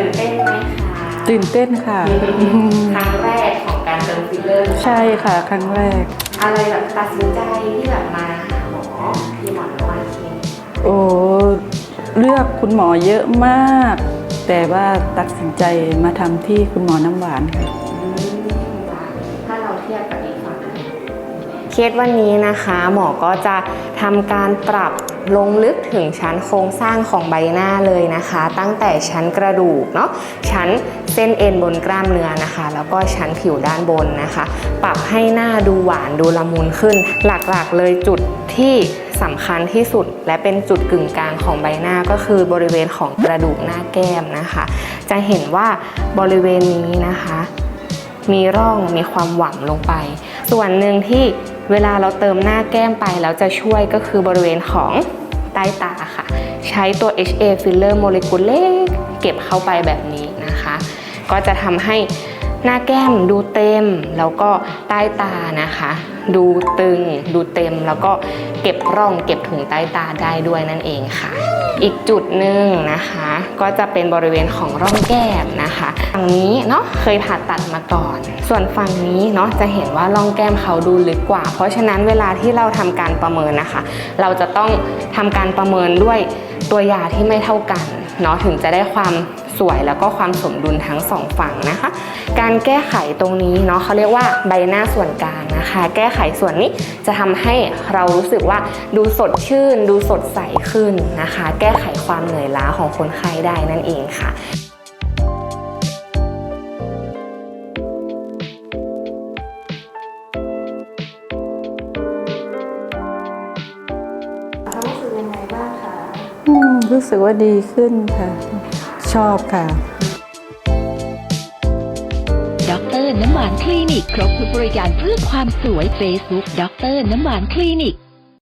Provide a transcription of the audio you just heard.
ตื่นเต้นไหมคะตื่นเต้นค่ะ ครั้งแรกของการเติมฟิลเลอร์ใช่ค่ะ ครั้งแรก อะไรแบบตัดสินใจที่แบบมาหาหมอที่หมอนวดคลินิกโอ้เลือกคุณหมอเยอะมาก แต่ว่าตัดสินใจมาทำที่คุณหมอน้ำหวานค่ะอืมจ้ะถ้าเราเทียบกับอีกฝั่งหนึ่ง เคสวันนี้นะคะ หมอก็จะทำการปรับลงลึกถึงชั้นโครงสร้างของใบหน้าเลยนะคะ ตั้งแต่ชั้นกระดูกเนาะชั้นเส้นเอ็นบนกล้ามเนื้อนะคะ แล้วก็ชั้นผิวด้านบนนะคะ ปรับให้หน้าดูหวานดูละมุนขึ้น หลักๆเลยจุดที่สำคัญที่สุดและเป็นจุดกึ่งกลางของใบหน้าก็คือบริเวณของกระดูกหน้าแก้มนะคะ จะเห็นว่าบริเวณนี้นะคะ มีร่องมีความหว่ำลงไป ส่วนหนึ่งที่ เวลาเราเติมหน้าแก้มไปแล้วจะช่วยก็คือบริเวณของใต้ตาค่ะ ใช้ตัว HA filler โมเลกุลเล็กเก็บเข้าไปแบบนี้นะคะ ก็จะทำให้หน้าแก้มดูเต็ม แล้วก็ใต้ตานะคะ ดูตึง ดูเต็ม แล้วก็เก็บร่องเก็บถุงใต้ตาได้ด้วยนั่นเองค่ะ อีกจุดหนึ่งนะคะ ก็จะเป็นบริเวณของร่องแก้มนะคะฝั่งนี้ เนาะเคยผ่าตัดมาก่อน ส่วนฝั่งนี้เนาะจะเห็นว่าร่องแก้มเขาดูลึกกว่า เพราะฉะนั้นเวลาที่เราทำการประเมินนะคะ เราจะต้องทำการประเมินด้วยตัวยาที่ไม่เท่ากันเนาะถึงจะได้ความสวยแล้วก็ความสมดุลทั้งสองฝั่งนะคะ การแก้ไขตรงนี้เนาะเขาเรียกว่าใบหน้าส่วนกลางนะคะ แก้ไขส่วนนี้จะทำให้เรารู้สึกว่าดูสดชื่น ดูสดใสขึ้นนะคะ แก้ไขความเหนื่อยล้าของคนไข้ได้นั่นเองค่ะ รู้สึกว่าดีขึ้นค่ะ ชอบค่ะด็อกเตอร์น้ำหวานคลินิก ครบทุกบริการเพื่อความสวย Facebook ด็อกเตอร์น้ำหวานคลินิก